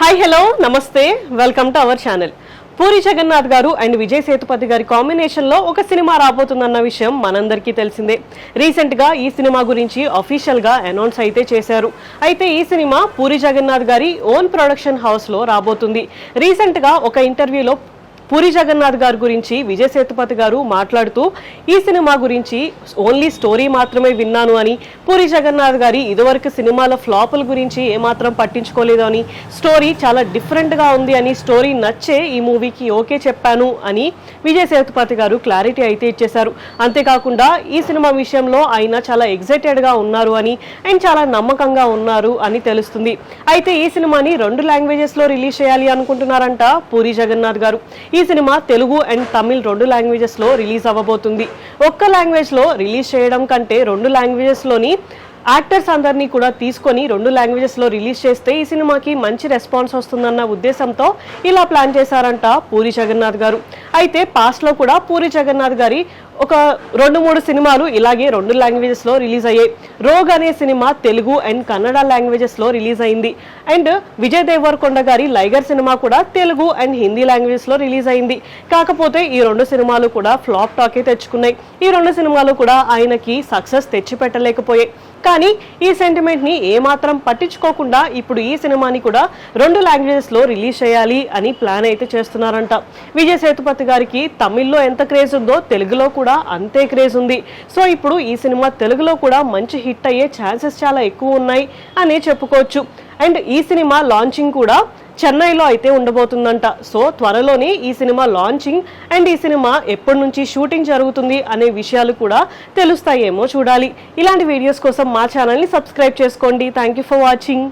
Hi hello నమస్తే welcome to our channel Puri Jagannadh garu and Vijay Sethupathi గారి కాంబినేషన్లో ఒక సినిమా రాబోతుందన్న విషయం మనందరికీ తెలిసిందే. రీసెంట్గా ఈ సినిమా గురించి అఫీషియల్గా అనౌన్స్ అయితే చేశారు. అయితే ఈ సినిమా పూరి జగన్నాథ్ గారి ఓన్ ప్రొడక్షన్ హౌస్లో రాబోతుంది. రీసెంట్గా ఒక ఇంటర్వ్యూలో పూరి జగన్నాథ్ గారి గురించి విజయ్ సేతుపతి గారు మాట్లాడుతూ ఈ సినిమా గురించి ఓన్లీ స్టోరీ మాత్రమే విన్నాను అని పూరి జగన్నాథ్ గారి ఇదివరకు సినిమాల ఫ్లాపుల గురించి ఏమాత్రం పట్టించుకోలేదు అని స్టోరీ చాలా డిఫరెంట్గా ఉంది అని స్టోరీ నచ్చే ఈ మూవీకి ఓకే చెప్పాను అని విజయ్ సేతుపతి గారు క్లారిటీ అయితే ఇచ్చేశారు. అంతేకాకుండా ఈ సినిమా విషయంలో ఆయన చాలా ఎగ్జైటెడ్గా ఉన్నారు అని అండ్ చాలా నమ్మకంగా ఉన్నారు అని తెలుస్తుంది. అయితే ఈ సినిమాని రెండు లాంగ్వేజెస్లో రిలీజ్ చేయాలి అనుకుంటున్నారంట పూరి జగన్నాథ్ గారు. ఈ సినిమా తెలుగు అండ్ తమిళ్ రెండు లాంగ్వేజెస్లో రిలీజ్ అవ్వబోతుంది. ఒక్క లాంగ్వేజ్లో రిలీజ్ చేయడం కంటే రెండు లాంగ్వేజెస్లోని యాక్టర్స్ అందరినీ కూడా తీసుకొని రెండు లాంగ్వేజెస్లో రిలీజ్ చేస్తే ఈ సినిమాకి మంచి రెస్పాన్స్ వస్తుందన్న ఉద్దేశంతో ఇలా ప్లాన్ చేశారంట పూరి జగన్నాథ్ గారు. అయితే పాస్ట్లో కూడా పూరి జగన్నాథ్ గారి ఒక రెండు మూడు సినిమాలు ఇలాగే రెండు లాంగ్వేజెస్లో రిలీజ్ అయ్యాయి. రోగ్ అనే సినిమా తెలుగు అండ్ కన్నడ లాంగ్వేజెస్లో రిలీజ్ అయింది. అండ్ విజయ్ దేవరకొండ గారి లైగర్ సినిమా కూడా తెలుగు అండ్ హిందీ లాంగ్వేజెస్లో రిలీజ్ అయింది. కాకపోతే ఈ రెండు సినిమాలు కూడా ఫ్లాప్ టాకే తెచ్చుకున్నాయి. ఈ రెండు సినిమాలు కూడా ఆయనకి సక్సెస్ తెచ్చిపెట్టలేకపోయాయి. కానీ ఈ సెంటిమెంట్ని ఏమాత్రం పట్టించుకోకుండా ఇప్పుడు ఈ సినిమాని కూడా రెండు లాంగ్వేజెస్లో రిలీజ్ చేయాలి అని ప్లాన్ అయితే చేస్తున్నారంట. విజయ్ సేతుపతి గారికి తమిళ్ళో ఎంత క్రేజ్ ఉందో తెలుగులో కూడా అంతే క్రేజ్ ఉంది. సో ఇప్పుడు ఈ సినిమా తెలుగులో కూడా మంచి హిట్ అయ్యే ఛాన్సెస్ చాలా ఎక్కువ ఉన్నాయి అని చెప్పుకోవచ్చు. అండ్ ఈ సినిమా లాంచింగ్ కూడా చెన్నైలో అయితే ఉండబోతుందంట. సో త్వరలోనే ఈ సినిమా లాంచింగ్ అండ్ ఈ సినిమా ఎప్పటి నుంచి షూటింగ్ జరుగుతుంది అనే విషయాలు కూడా తెలుస్తాయేమో చూడాలి. ఇలాంటి వీడియోస్ కోసం మా ఛానల్ని సబ్స్క్రైబ్ చేసుకోండి. Thank you for watching